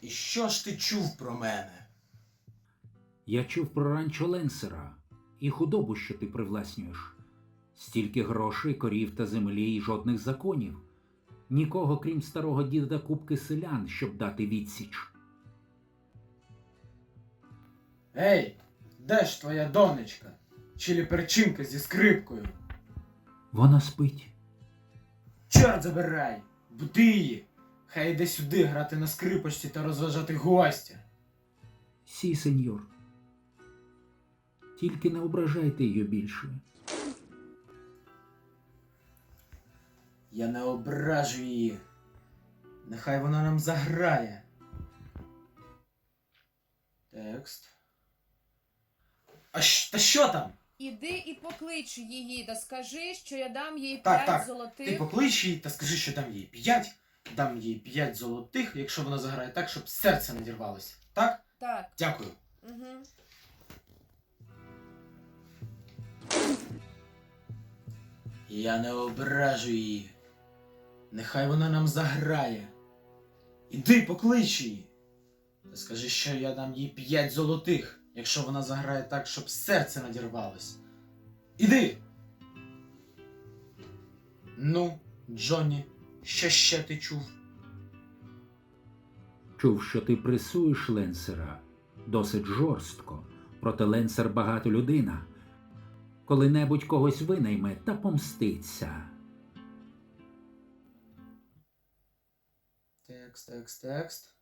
І що ж ти чув про мене? Я чув про ранчо Ленсера і худобу, що ти привласнюєш. Стільки грошей, корів та землі і жодних законів. Нікого, крім старого діда кубки селян, щоб дати відсіч. Ей, де ж твоя донечка? Чилі перчинка зі скрипкою. Вона спить. Чорт забирай! Буди її! Хай йде сюди грати на скрипочці та розважати гостя. Сі, сеньор. Тільки не ображайте її більше. Я не ображу її. Нехай вона нам заграє. Текст. А щ- та що там? Іди і поклич її та скажи, що я дам їй Так, п'ять так. золотих. Ти поклич її та скажи, що дам їй п'ять. Дам їй п'ять золотих, якщо вона заграє так, щоб серце не дірвалося. Так? Так. Дякую. Угу. Я не ображу її. Нехай вона нам заграє. Іди поклич її. Та скажи, що я дам їй п'ять золотих, якщо вона заграє так, щоб серце надірвалось. Іди. Ну, Джонні, що ще ти чув? Чув, що ти пресуєш Ленсера досить жорстко, проте Ленсер багато людина. Коли-небудь когось винайме та помститься. Текст, текст, текст.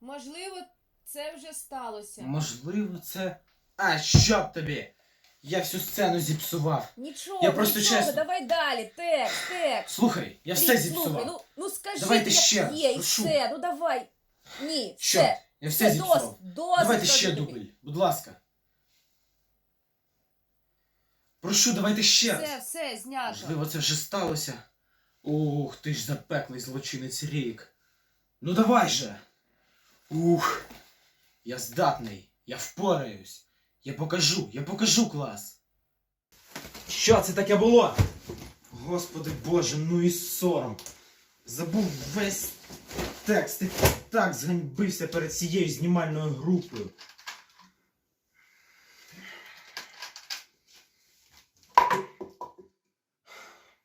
Можливо, це вже сталося. Можливо, це. А, що б тобі? Я всю сцену зіпсував. Нічого, Я просто нічого, чесно. давай далі, текст, текст. Слухай, я все зіпсував. слухай, ну, ну скажи, Давайте як ще раз, є, і прошу. все, ну давай. Ні, Що? все, Я все все, зіпсував. досить, досить. Давайте кажу ще тобі. дубль, будь ласка. Прошу, давайте ще Все, раз. все, знято. Можливо, це вже сталося. Ух, ти ж запеклий злочинець рік. Ну давай же. Ух. Я здатний, я впораюсь. Я покажу, я покажу клас. Що це таке було? Господи Боже, ну і сором. Забув весь текст і так зганьбився перед цією знімальною групою.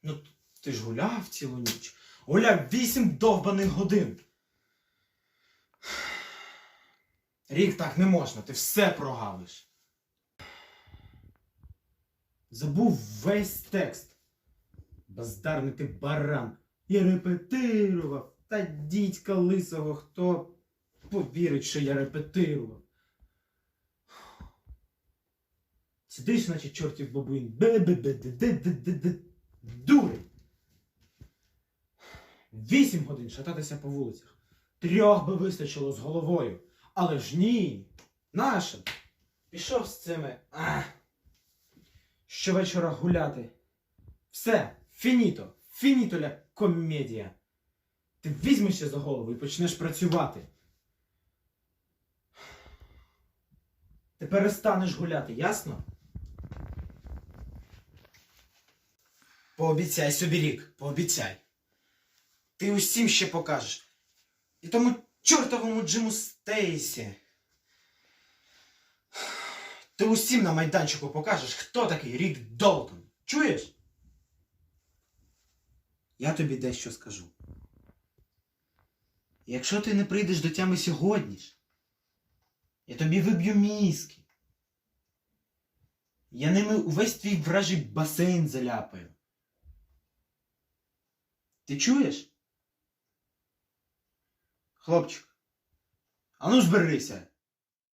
Ну, ти ж гуляв цілу ніч. Гуляв вісім довбаних годин. Рік так не можна, ти все прогавиш. Забув весь текст. Бездарний ти баран. Я репетирував. Та дідька лисого, хто повірить, що я репетирував. Сидиш, наче чортів бабуїн. Дурень. Вісім годин шататися по вулицях. Трьох би вистачило з головою. Але ж ні. Наша. Пішов з цими. Ах. Щовечора гуляти. Все, фініто. Фініто ля комедія. Ти візьмешся за голову і почнеш працювати. Ти перестанеш гуляти, ясно? Пообіцяй собі рік, пообіцяй. Ти усім ще покажеш. І тому чортовому Джиму Стейсі. Ти усім на майданчику покажеш, хто такий Рік Долтон. Чуєш? Я тобі дещо скажу. Якщо ти не прийдеш до тями сьогодні ж, я тобі виб'ю мізки. Я ними увесь твій вражий басейн заляпаю. Ти чуєш? Хлопчик, ану зберися.